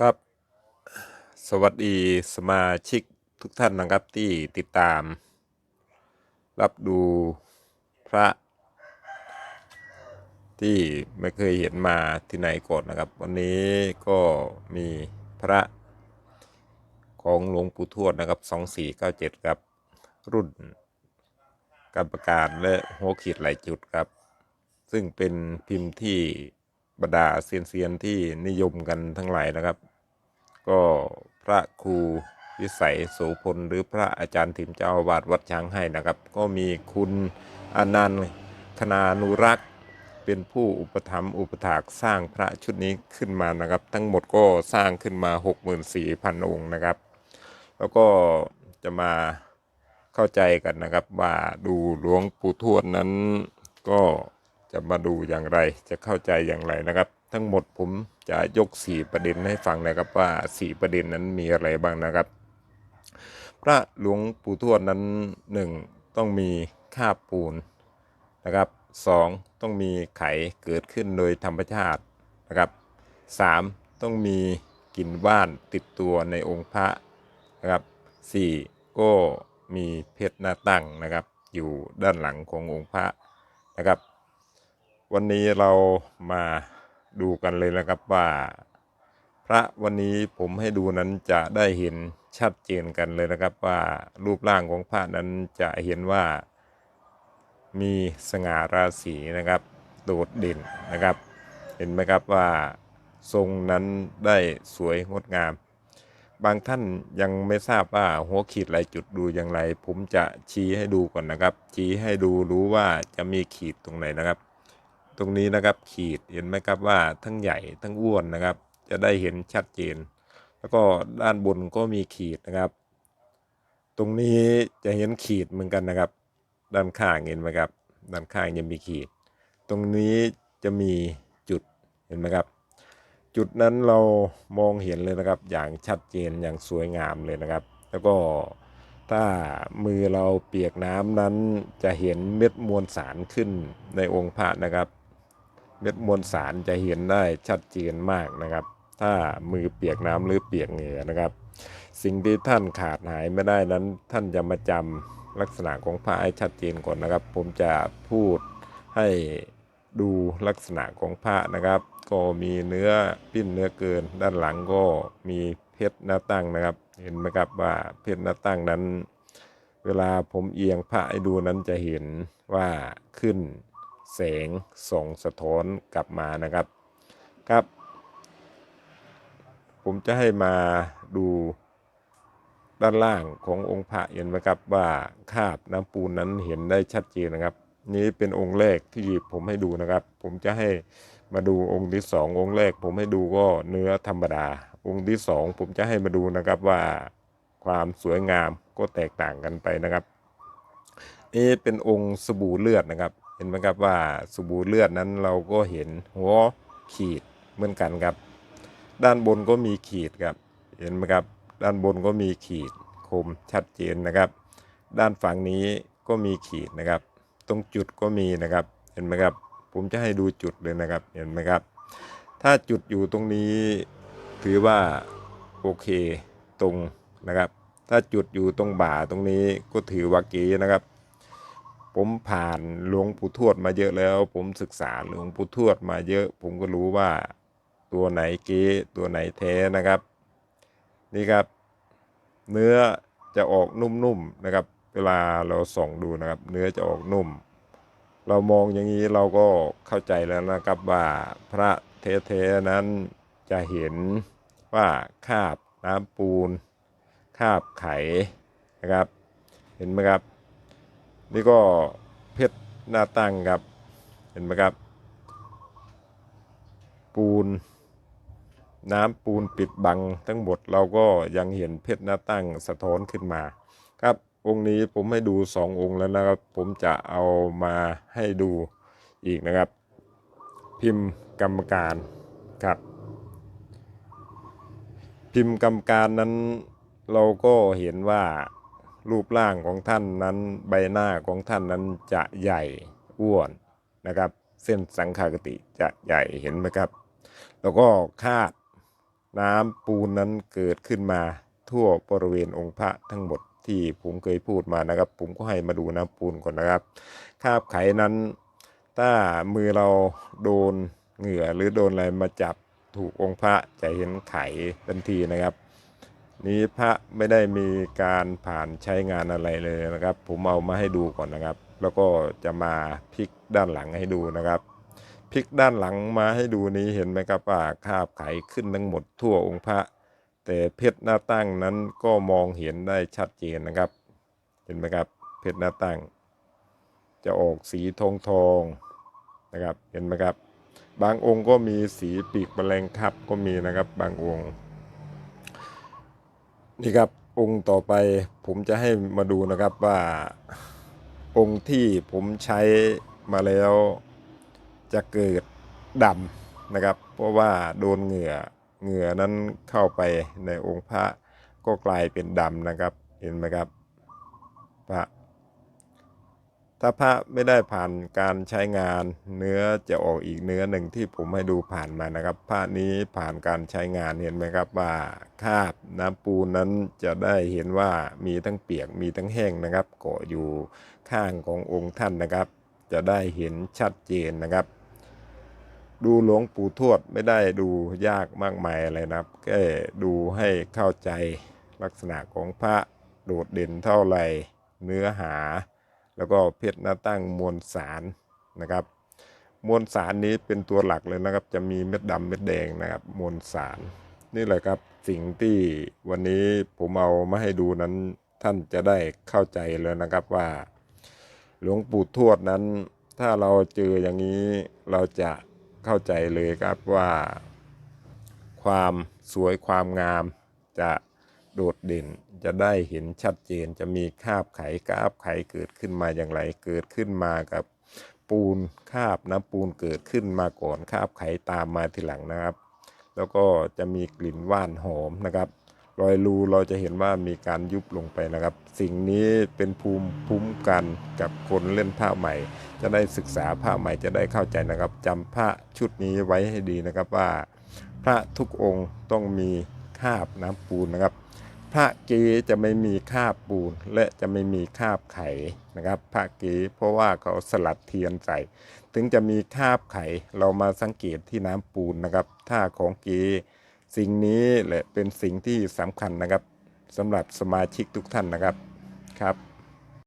ครับ สวัสดีสมาชิกทุกท่านนะครับที่ติดตาม รับดูพระ ที่ไม่เคยเห็นมาที่ไหนก่อนนะครับ วันนี้ก็มีพระของหลวงปู่ทวดนะครับ 2497 ครับ รุ่นกรรมการและหัวขีดหลายจุดครับ ซึ่งเป็นพิมพ์ที่ บรรดาเซียนๆที่นิยมกันทั้งหลายนะครับ ก็พระครูวิสัยโสพลหรือพระอาจารย์ถิมเจ้าอาวาสวัดช้างให้นะครับ ก็มีคุณอนันต์คณานุรักษ์เป็นผู้อุปถัมภ์อุปถากสร้างพระชุดนี้ขึ้นมานะครับ ทั้งหมดก็สร้างขึ้นมา 64,000 องค์นะครับ แล้วก็จะมาเข้าใจกันนะครับว่าดูหลวงปู่ทวดนั้นก็ จะมาดูอย่างไรจะเข้าใจอย่างไรนะครับ ทั้งหมดผมจะยกสี่ประเด็นให้ฟังนะครับว่าสี่ประเด็นนั้นมีอะไรบ้างนะครับ พระหลวงปู่ทวดนั้นหนึ่งต้องมีคาปูนนะครับสองต้องมีไขเกิดขึ้นโดยธรรมชาตินะครับสามต้องมีกลิ่นว่านติดตัวในองค์พระนะครับสี่ก็มีเพชรหน้าตั้งนะครับ อยู่ด้านหลังขององค์พระนะครับ วันนี้เรามาดูกันเลยนะครับว่า พระวันนี้ผมให้ดูนั้นจะได้เห็นชัดเจนกันเลยนะครับว่ารูปร่างของพระนั้นจะเห็นว่า มีสง่าราศีนะครับ โดดเด่นนะครับ เห็นไหมครับว่าทรงนั้นได้สวยงดงาม บางท่านยังไม่ทราบว่าหัวขีดลายจุดดูอย่างไร ผมจะชี้ให้ดูก่อนนะครับ ชี้ให้ดูรู้ว่าจะมีขีดตรงไหนนะครับ ตรงนี้นะครับขีดเห็นไหมครับว่าทั้งใหญ่ทั้งอ้วนนะครับ จะได้เห็นชัดเจน แล้วก็ด้านบนก็มีขีดนะครับ ตรงนี้จะเห็นขีดเหมือนกันนะครับ ด้านข้างเห็นไหมครับ ด้านข้างยังมีขีด ตรงนี้จะมีจุดเห็นไหมครับ จุดนั้นเรามองเห็นเลยนะครับ อย่างชัดเจนอย่างสวยงามเลยนะครับ แล้วก็ถ้ามือเราเปียกน้ำนั้นจะเห็นเม็ดมวลสารขึ้นในองค์พระนะครับ เม็ดมวลสารจะเห็นได้ชัดเจนมากนะครับ ถ้ามือเปียกน้ำหรือเปียกเหงื่อนะครับ สิ่งที่ท่านขาดหายไม่ได้นั้น ท่านจะมาจำลักษณะของพระให้ชัดเจนก่อนนะครับ ผมจะพูดให้ดูลักษณะของพระนะครับ ก็มีเนื้อปิ้นเนื้อเกิน ด้านหลังก็มีเพชรหน้าตั้งนะครับ เห็นไหมครับว่าเพชรหน้าตั้งนั้น เวลาผมเอียงพระให้ดูนั้นจะเห็นว่าขึ้น แสงส่งสะท้อนกลับมานะครับครับ ผมจะให้มาดูด้านล่างขององค์พระเห็นไหมครับว่าคาบน้ำปูนนั้นเห็นได้ชัดเจนนะครับ นี้เป็นองค์แรกที่ผมให้ดูนะครับ ผมจะให้มาดูองค์ที่สององค์แรก ผมให้ดูก็เนื้อธรรมดา องค์ที่สองผมจะให้มาดูนะครับว่าความสวยงามก็แตกต่างกันไปนะครับนี่เป็นองค์สบู่เลือดนะครับ ห็นไหมครับว่าสบู่เลือดนั้นเราก็เห็นหัวขีดเหมือนกันครับ ด้านบนก็มีขีดครับ เห็นไหมครับ ด้านบนก็มีขีดคมชัดเจนนะครับ ด้านฝั่งนี้ก็มีขีดนะครับ ตรงจุดก็มีนะครับ เห็นไหมครับ ผมจะให้ดูจุดเลยนะครับ เห็นไหมครับ ถ้าจุดอยู่ตรงนี้ถือว่าโอเคตรงนะครับ ถ้าจุดอยู่ตรงบ่าตรงนี้ก็ถือว่าเก๋นะครับ ผมผ่านหลวงปู่ทวดมาเยอะแล้ว ผมศึกษาหลวงปู่ทวดมาเยอะ ผมก็รู้ว่าตัวไหนเก๊ตัวไหนแท้นะครับ นี่ครับ เนื้อจะออกนุ่มๆนะครับ เวลาเราส่องดูนะครับ เนื้อจะออกนุ่ม เรามองอย่างนี้เราก็เข้าใจแล้วนะครับว่าพระเทๆนั้นจะเห็นว่าคาบน้ำปูนคาบไขนะครับ เห็นไหมครับ นี่ก็เพชรหน้าตั้งครับ เห็นไหมครับ ปูน น้ำปูนปิดบังทั้งหมดเราก็ยังเห็นเพชรหน้าตั้งสะท้อนขึ้นมา ครับองค์นี้ผมให้ดูสององค์แล้วนะครับ ผมจะเอามาให้ดูอีกนะครับ พิมพ์กรรมการครับ พิมพ์กรรมการนั้นเราก็เห็นว่า รูปร่างของท่านนั้นใบหน้าของท่านนั้นจะใหญ่อ้วนนะครับ เส้นสังขารกติจะใหญ่เห็นไหมครับ แล้วก็คาดน้ำปูนนั้นเกิดขึ้นมาทั่วบริเวณองค์พระทั้งหมดที่ผมเคยพูดมานะครับ ผมก็ให้มาดูน้ำปูนก่อนนะครับ คาบไขนั้น ถ้ามือเราโดนเหงื่อหรือโดนอะไรมาจับถูกองค์พระจะเห็นไขทันทีนะครับ นี้พระไม่ได้มีการผ่านใช้งานอะไรเลยนะครับ ผมเอามาให้ดูก่อนนะครับ แล้วก็จะมาพลิกด้านหลังให้ดูนะครับพลิกด้านหลังมาให้ดูนี้เห็นไหมครับว่าคาบไขขึ้นทั้งหมดทั่วองค์พระ แต่เพชรหน้าตั้งนั้นก็มองเห็นได้ชัดเจนนะครับ เห็นไหมครับเพชรหน้าตั้ง จะออกสีทองทองนะครับเห็นไหมครับ บางองค์ก็มีสีปีกแมลงทับก็มีนะครับบางองค์ นี่ครับองค์ต่อไปผมจะให้มาดูนะครับว่าองค์ที่ผมใช้มาแล้วจะเกิดดำนะครับ เพราะว่าโดนเหงื่อเหงื่อนั้นเข้าไปในองค์พระก็กลายเป็นดำนะครับ เห็นไหมครับพระ ถ้าพระไม่ได้ผ่านการใช้งานเนื้อจะออกอีกเนื้อหนึ่งที่ผมให้ดูผ่านมานะครับพระนี้ผ่านการใช้งานเห็นไหมครับว่าคาบน้ำปูนนั้นจะได้เห็นว่ามีทั้งเปียกมีทั้งแห้งนะครับเกาะอยู่ข้างขององค์ท่านนะครับ จะได้เห็นชัดเจนนะครับ ดูหลวงปู่ทวดไม่ได้ดูยากมากมายอะไรนะครับแค่ดูให้เข้าใจลักษณะของพระโดดเด่นเท่าไหร่เนื้อหา แล้วก็เพชรหน้าตั้งมวลสารนะครับมวลสารนี้เป็นตัวหลักเลยนะครับ จะมีเม็ดดำเม็ดแดงนะครับมวลสาร นี่แหละครับสิ่งที่วันนี้ผมเอามาให้ดูนั้นท่านจะได้เข้าใจแล้วนะครับว่า หลวงปู่ทวดนั้น ถ้าเราเจออย่างนี้เราจะเข้าใจเลยครับว่า ความสวยความงามจะ โดดเด่น จะได้เห็นชัดเจนจะมีคาบไขกราบไขเกิดขึ้นมาอย่างไร เกิดขึ้นมากับปูนคาบน้ำปูนเกิดขึ้นมาก่อนคาบไขตามมาทีหลังนะครับ แล้วก็จะมีกลิ่นว่านหอมนะครับ รอยรูเราจะเห็นว่ามีการยุบลงไปนะครับ สิ่งนี้เป็นภูมิคุ้มกันกับคนเล่นผ้าใหม่ จะได้ศึกษาผ้าใหม่จะได้เข้าใจนะครับจำผ้าชุดนี้ไว้ให้ดีนะครับว่า พระทุกองค์ต้องมีคาบน้ำปูนนะครับ พระเกจะไม่มีคาบปูนและจะไม่มีคาบไข่นะครับ พระเกเพราะว่าเขาสลัดเทียนใส่ถึงจะมีคาบไข่เรามาสังเกตที่น้ำปูนนะครับท่าของเกสิ่งนี้แหละเป็นสิ่งที่สำคัญนะครับสำหรับสมาชิกทุกท่านนะครับครับ